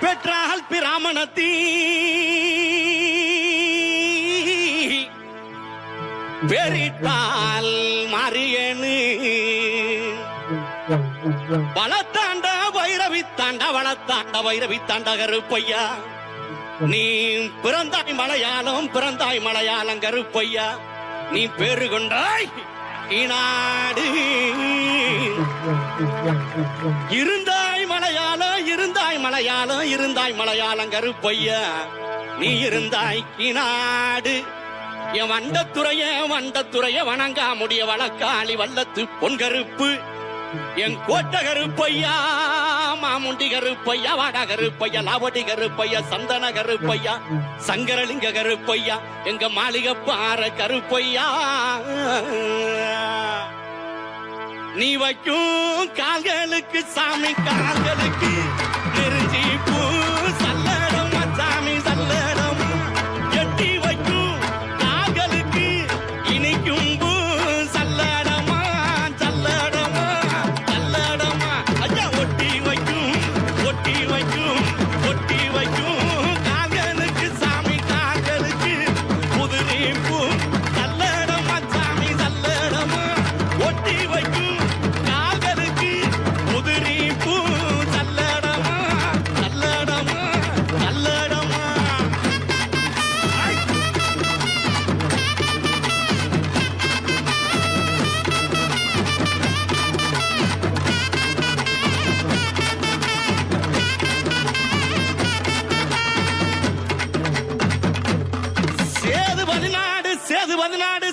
பெற்றால் பிராமணத்தீ. பெரிட்டால் மாரியனு. வளத்தாண்ட வைரவி தாண்ட வளத்தாண்ட வைரவி தாண்ட கருப்பையா. நீ பிறந்தாய் மலையாளம் பிறந்தாய் மலையாளம் கருப்பையா. நீ பேரு கொண்டாய் மலையாளம் இருந்தாய் மலையாளம் இருந்தாய் மலையாளம் கருப்பையா நீ இருந்தாய் கிநாடு. என் வண்டத்துறைய வண்டத்துறைய வணங்கா முடிய வழக்காளி வல்லத்து பொன்கருப்பு. என் கோட்ட கருப்பையா மாமுண்டி கருப்பையா வாடா கருப்பையா லாவடி கருப்பையா சந்தன கருப்பையா சங்கரலிங்க கருப்பையா எங்க மாளிகை பாற கருப்பையா நீ வைக்கும் கால்களுக்கு சாமி கால்களுக்கு பூ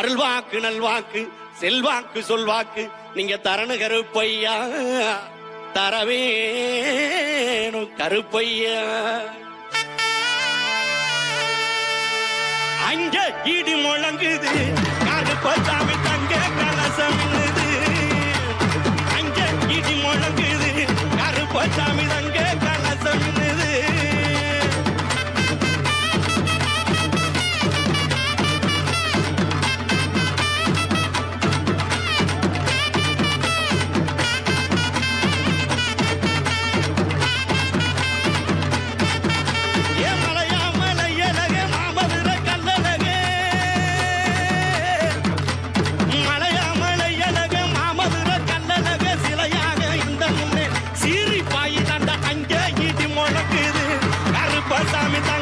அருள்வாக்கு நல்வாக்கு செல்வாக்கு சொல்வாக்கு. நீங்க தரணு கருப்பையா? தரவேணும் கருப்பையா? அங்க இடி முழங்குது. கருப்பசாமி தங்க கலசம் அங்க இடி முழங்குது. கருப்பசாமி தங்க